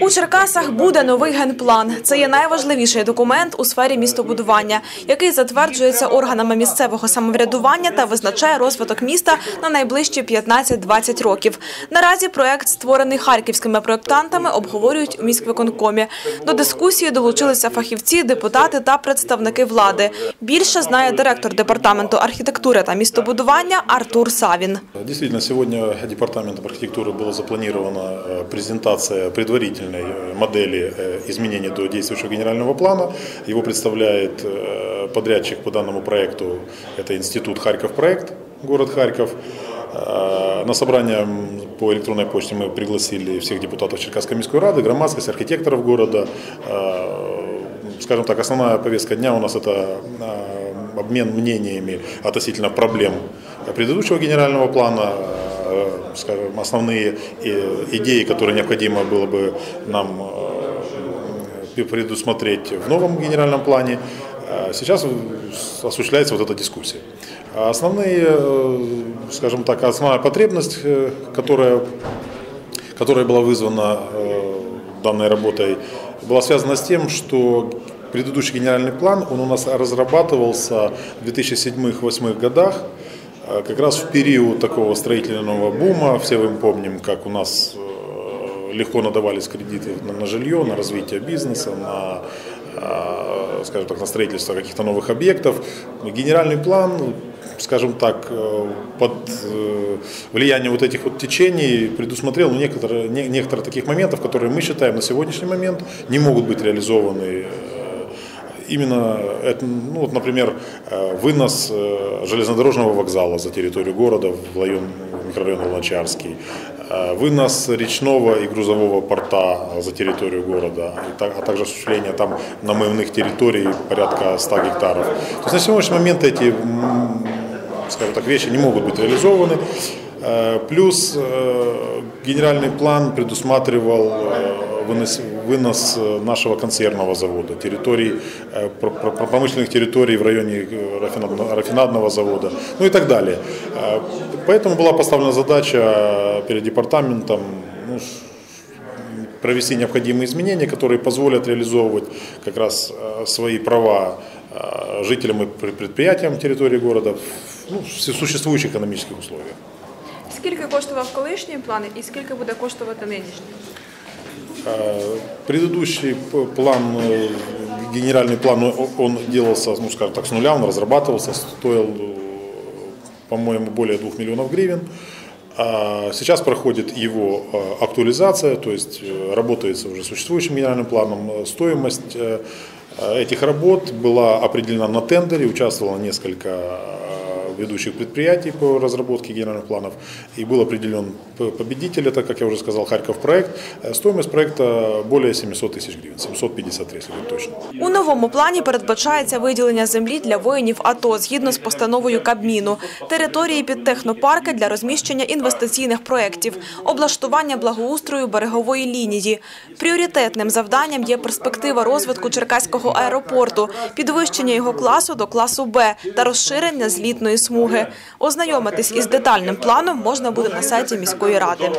У Черкасах буде новий генплан. Це є найважливіший документ у сфері містобудування, який затверджується органами місцевого самоврядування та визначає розвиток міста на найближчі 15-20 років. Наразі проект, створений харківськими проєктантами, обговорюють у міськвиконкомі. До дискусії долучилися фахівці, депутати та представники влади. Більше знає директор департаменту архітектури та містобудування Артур Савін. Действительно, сегодня Департаментом архитектуры была запланирована э, презентация предварительной э, модели э, изменений до действующего генерального плана. Его представляет э, подрядчик по данному проекту, это Институт Харьков проект, город Харьков. На собрание по электронной почте мы пригласили всех депутатов Черкасской міської ради, громадскость, архитекторов города. Скажем так, основная повестка дня у нас это обмен мнениями относительно проблем предыдущего генерального плана, скажем, основные э, идеи, которые необходимо было бы нам э, предусмотреть в новом генеральном плане. Э, Сейчас осуществляется вот эта дискуссия. А Основные, э, скажем так, основная потребность, э, которая, которая была вызвана э, данной работой, была связана с тем, что предыдущий генеральный план, он у нас разрабатывался в 2007-2008 годах, э, как раз в период такого строительного бума. Все мы помним, как у нас э, легко надавались кредиты на, жилье, на развитие бизнеса, на, э, скажем так, на строительство каких-то новых объектов. Генеральный план, скажем так, э, под э, влиянием вот этих вот течений предусмотрел некоторые, не- некоторые таких моментов, которые мы считаем на сегодняшний момент не могут быть реализованы Именно, это, ну, вот, например, э, вынос э, железнодорожного вокзала за территорию города в район, микрорайон Луначарский, э, вынос речного и грузового порта за территорию города, а также осуществление там намывных территорий порядка 100 гектаров. То есть на сегодняшний момент эти скажем так, вещи не могут быть реализованы. Плюс генеральный план предусматривал вынос, вынос э, нашего консервного завода, территорий, э, пр- пр- промышленных территорий в районе э, рафинадно- рафинадного завода, ну и так далее. Э, Поэтому была поставлена задача э, перед департаментом ну, с- провести необходимые изменения, которые позволят реализовывать как раз э, свои права э, жителям и пр- предприятиям территории города в ну, в существующих экономических условиях. Скільки коштував колишній план і скільки буде коштувати нинішній? Э, Предыдущий план, э, генеральный план, он- он делался, ну, скажем так, с нуля, он разрабатывался, стоил, э, по-моему, более 2 миллионов гривен. А Сейчас проходит его э, актуализация, то есть э, работается уже существующим генеральным планом. Э, Стоимость э, э, этих работ была определена на тендере, участвовало несколько э, ведущих предприятий по разработке генеральных планов. И был определен п- победитель, это, как я уже сказал, Харьков проект. Э, Стоимость проекта более 700 тысяч гривен, 753, если быть точно. У новому плані передбачається виділення землі для воїнів АТО згідно з постановою Кабміну, території під технопарки для розміщення інвестиційних проєктів, облаштування благоустрою берегової лінії. Пріоритетним завданням є перспектива розвитку Черкаського аеропорту, підвищення його класу до класу Б та розширення злітної смуги. Ознайомитись із детальним планом можна буде на сайті міської ради.